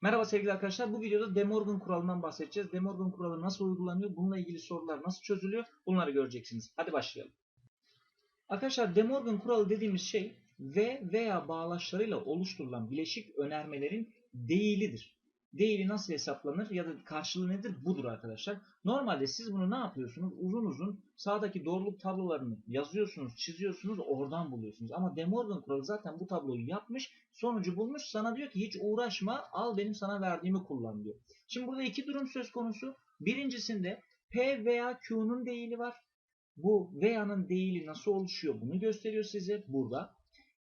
Merhaba sevgili arkadaşlar. Bu videoda De Morgan kuralından bahsedeceğiz. De Morgan kuralı nasıl uygulanıyor? Bununla ilgili sorular nasıl çözülüyor? Bunları göreceksiniz. Hadi başlayalım. Arkadaşlar De Morgan kuralı dediğimiz şey ve veya bağlaçlarıyla oluşturulan bileşik önermelerin değilidir. Değili nasıl hesaplanır ya da karşılığı nedir? Budur arkadaşlar. Normalde siz bunu ne yapıyorsunuz? Uzun uzun sağdaki doğruluk tablolarını yazıyorsunuz, çiziyorsunuz, oradan buluyorsunuz. Ama De Morgan kuralı zaten bu tabloyu yapmış, sonucu bulmuş. Sana diyor ki hiç uğraşma, al benim sana verdiğimi kullan diyor. Şimdi burada iki durum söz konusu. Birincisinde P veya Q'nun değili var. Bu veya'nın değili nasıl oluşuyor bunu gösteriyor size burada.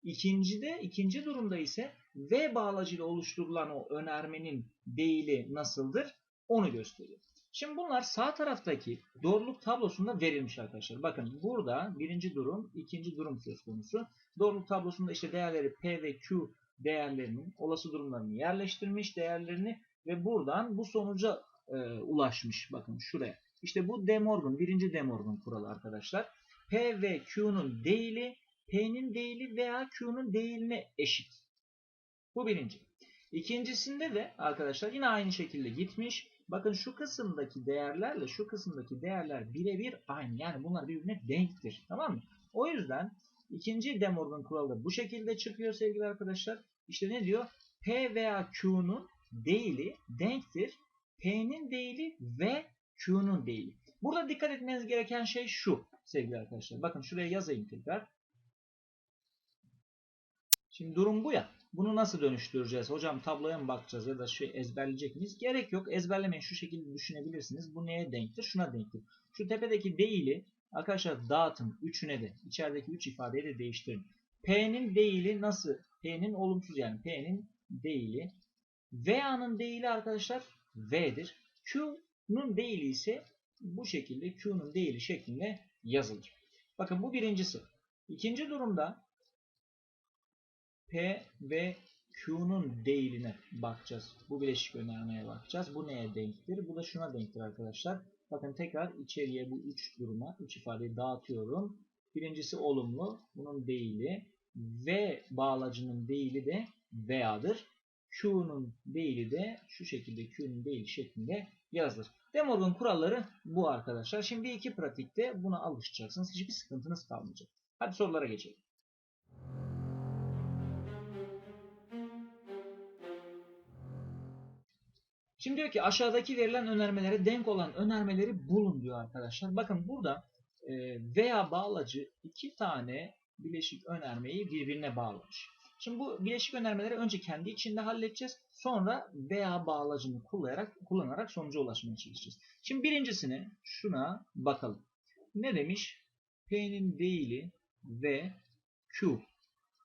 İkincide, ikinci durumda ise V bağlacıyla oluşturulan o önermenin değili nasıldır onu gösteriyor. Şimdi bunlar sağ taraftaki doğruluk tablosunda verilmiş arkadaşlar. Bakın burada birinci durum, ikinci durum söz konusu. Doğruluk tablosunda işte değerleri P ve Q değerlerinin olası durumlarını yerleştirmiş değerlerini ve buradan bu sonuca e, ulaşmış. Bakın şuraya. İşte bu De Morgan, birinci De Morgan kuralı arkadaşlar. P ve Q'nun değili P'nin değili veya Q'nun değiline eşit. Bu birinci. İkincisinde de arkadaşlar yine aynı şekilde gitmiş. Bakın şu kısımdaki değerlerle şu kısımdaki değerler birebir aynı. Yani bunlar birbirine denktir. Tamam mı? O yüzden ikinci De Morgan kuralı bu şekilde çıkıyor sevgili arkadaşlar. İşte ne diyor? P veya Q'nun değili denktir. P'nin değili ve Q'nun değili. Burada dikkat etmeniz gereken şey şu sevgili arkadaşlar. Bakın şuraya yazayım tekrar. Şimdi durum bu ya. Bunu nasıl dönüştüreceğiz? Hocam tabloya mı bakacağız ya da şey ezberleyecek miyiz? Gerek yok. Ezberlemeyin. Şu şekilde düşünebilirsiniz. Bu neye denktir? Şuna denktir. Şu tepedeki değili arkadaşlar dağıtın. Üçüne de. içerideki üç ifadeyi de değiştirin. P'nin değili nasıl? P'nin olumsuz yani. P'nin değili. V'nin değili arkadaşlar V'dir. Q'nun değili ise bu şekilde Q'nun değili şeklinde yazılır. Bakın bu birincisi. İkinci durumda P ve Q'nun değiline bakacağız. Bu bileşik önermeye bakacağız. Bu neye denktir? Bu da şuna denktir arkadaşlar. Bakın tekrar içeriye bu üç duruma, üç ifadeyi dağıtıyorum. Birincisi olumlu. Bunun değili. V bağlacının değili de veyadır. Q'nun değili de şu şekilde Q'nun değili şeklinde yazılır. De Morgan kuralları bu arkadaşlar. Şimdi iki pratikte buna alışacaksınız. Hiçbir sıkıntınız kalmayacak. Hadi sorulara geçelim. Şimdi diyor ki aşağıdaki verilen önermelere denk olan önermeleri bulun diyor arkadaşlar. Bakın burada e, veya bağlacı iki tane bileşik önermeyi birbirine bağlamış. Şimdi bu bileşik önermeleri önce kendi içinde halledeceğiz. Sonra veya bağlacını kullanarak, kullanarak sonuca ulaşmaya çalışacağız. Şimdi birincisine şuna bakalım. Ne demiş? P'nin değili ve Q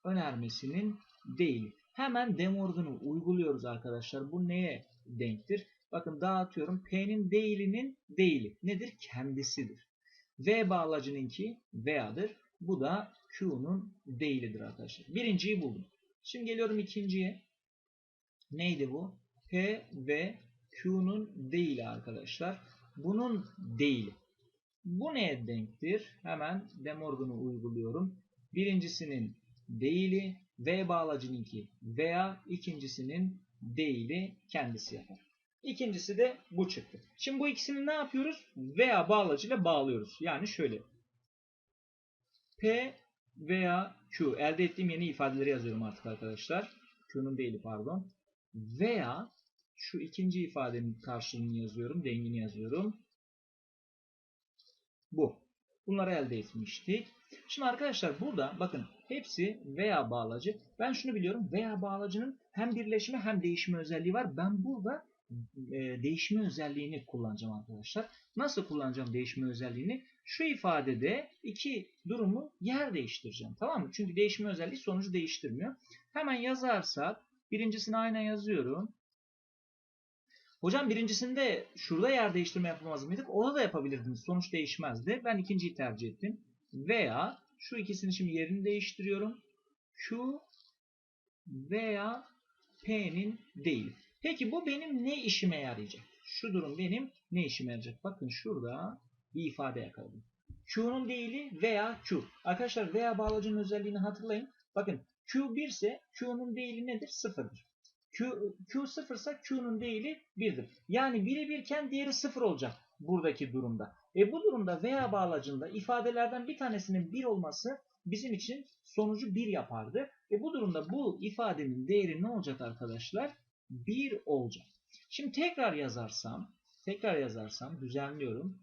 önermesinin değili. Hemen De Morgan'ı uyguluyoruz arkadaşlar. Bu neye denktir? Bakın dağıtıyorum. P'nin değilinin değili nedir? Kendisidir. V bağlacınınki veyadır. Bu da Q'nun değilidir arkadaşlar. Birinciyi buldum. Şimdi geliyorum ikinciye. Neydi bu? P ve Q'nun değili arkadaşlar. Bunun değili. Bu neye denktir? Hemen De Morgan'ı uyguluyorum. Birincisinin değili V bağlacınınki veya ikincisinin değili kendisi yapar. İkincisi de bu çıktı. Şimdi bu ikisini ne yapıyoruz? Veya bağlacıyla bağlıyoruz. Yani şöyle. P veya Q. Elde ettiğim yeni ifadeleri yazıyorum artık arkadaşlar. Q'nun değili pardon. Veya şu ikinci ifadenin karşılığını yazıyorum. Dengini yazıyorum. Bu. Bunları elde etmiştik. Şimdi arkadaşlar burada bakın hepsi veya bağlacı. Ben şunu biliyorum. Veya bağlacının hem birleşme hem değişme özelliği var. Ben burada e, değişme özelliğini kullanacağım arkadaşlar. Nasıl kullanacağım değişme özelliğini? Şu ifadede iki durumu yer değiştireceğim. Tamam mı? Çünkü değişme özelliği sonucu değiştirmiyor. Hemen yazarsak birincisini aynen yazıyorum. Hocam birincisinde şurada yer değiştirme yapamaz mıydık? Orada da yapabilirdiniz. Sonuç değişmezdi. Ben ikinciyi tercih ettim. Veya şu ikisini şimdi yerini değiştiriyorum. Q veya P'nin değil. Peki bu benim ne işime yarayacak? Şu durum benim ne işime yarayacak? Bakın şurada bir ifade yakaladım. Q'nun değili veya Q. Arkadaşlar veya bağlacının özelliğini hatırlayın. Bakın Q 1 ise Q'nun değili nedir? Sıfırdır. Q, Q sıfırsa Q'nun değili 1'dir. Yani biri birken diğeri sıfır olacak buradaki durumda. E bu durumda veya bağlacında ifadelerden bir tanesinin 1 olması bizim için sonucu 1 yapardı. E bu durumda bu ifadenin değeri ne olacak arkadaşlar? 1 olacak. Şimdi tekrar yazarsam, tekrar yazarsam düzenliyorum.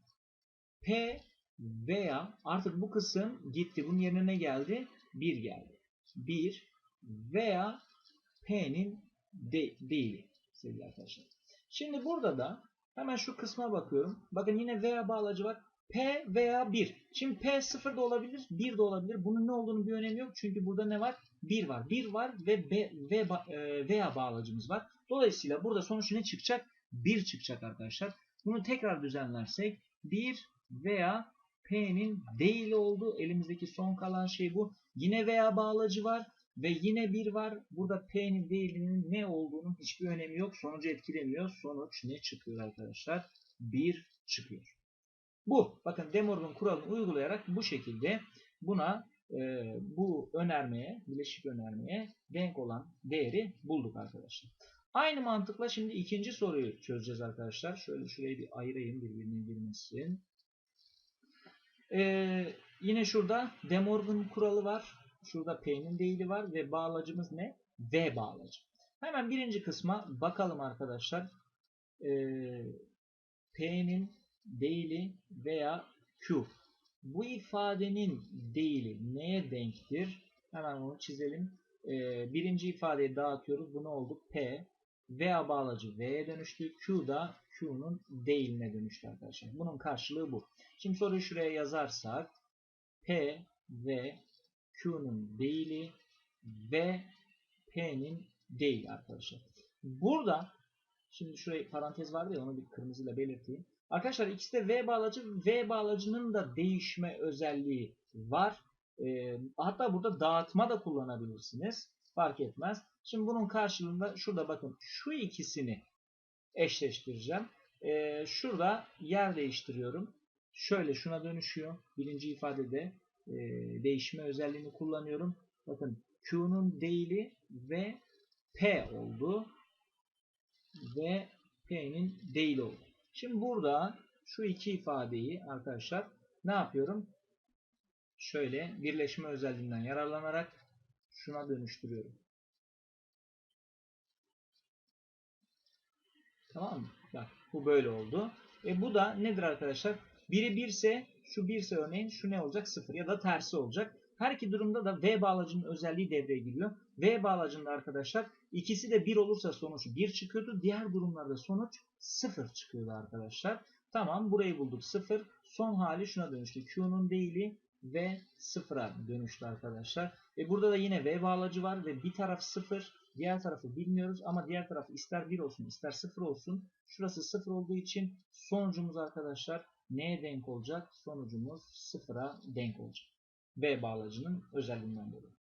P veya artık bu kısım gitti. Bunun yerine ne geldi? 1 geldi. 1 veya P'nin de değili sevgili arkadaşlar. Şimdi burada da hemen şu kısma bakıyorum. Bakın yine veya bağlacı var. P veya 1. Şimdi P 0 da olabilir, 1 de olabilir. Bunun ne olduğunu bir önemi yok. Çünkü burada ne var? 1 var. 1 var ve B, ve veya bağlacımız var. Dolayısıyla burada sonuç ne çıkacak? 1 çıkacak arkadaşlar. Bunu tekrar düzenlersek 1 veya P'nin değil olduğu elimizdeki son kalan şey bu. Yine veya bağlacı var ve yine 1 var. Burada P'nin değilinin ne olduğunun hiçbir önemi yok. Sonucu etkilemiyor. Sonuç ne çıkıyor arkadaşlar? 1 çıkıyor. Bu. Bakın De Morgan kuralını uygulayarak bu şekilde buna e, bu önermeye, bileşik önermeye denk olan değeri bulduk arkadaşlar. Aynı mantıkla şimdi ikinci soruyu çözeceğiz arkadaşlar. Şöyle şurayı bir ayırayım birbirine girmesin. Ee, yine şurada De Morgan kuralı var. Şurada P'nin değili var ve bağlacımız ne? V bağlacı. Hemen birinci kısma bakalım arkadaşlar. Ee, P'nin değili veya Q. Bu ifadenin değili neye denktir? Hemen onu çizelim. Ee, birinci ifadeyi dağıtıyoruz. Bu ne oldu? P veya bağlacı V'ye dönüştü. Q da Q'nun değiline dönüştü arkadaşlar. Bunun karşılığı bu. Şimdi soruyu şuraya yazarsak P ve Q'nun değili ve P'nin değili arkadaşlar. Burada şimdi şuraya parantez vardı ya onu bir kırmızıyla belirteyim. Arkadaşlar ikisi de V bağlacı. V bağlacının da değişme özelliği var. E, hatta burada dağıtma da kullanabilirsiniz. Fark etmez. Şimdi bunun karşılığında şurada bakın şu ikisini eşleştireceğim. E, şurada yer değiştiriyorum. Şöyle şuna dönüşüyor. Birinci ifadede e, değişme özelliğini kullanıyorum. Bakın Q'nun değili ve P oldu. Ve P'nin değili oldu. Şimdi burada şu iki ifadeyi arkadaşlar ne yapıyorum? Şöyle birleşme özelliğinden yararlanarak şuna dönüştürüyorum. Tamam mı? Bak bu böyle oldu. E bu da nedir arkadaşlar? Biri 1 ise şu 1 ise örneğin şu ne olacak? 0 ya da tersi olacak. Her iki durumda da V bağlacının özelliği devreye giriyor. V bağlacında arkadaşlar ikisi de 1 olursa sonuç 1 çıkıyordu. Diğer durumlarda sonuç 0 çıkıyordu arkadaşlar. Tamam burayı bulduk 0. Son hali şuna dönüştü. Q'nun değili ve 0'a dönüştü arkadaşlar. E burada da yine V bağlacı var ve bir taraf 0. Diğer tarafı bilmiyoruz ama diğer tarafı ister 1 olsun ister 0 olsun. Şurası 0 olduğu için sonucumuz arkadaşlar neye denk olacak? Sonucumuz 0'a denk olacak. V bağlacının özelliğinden dolayı.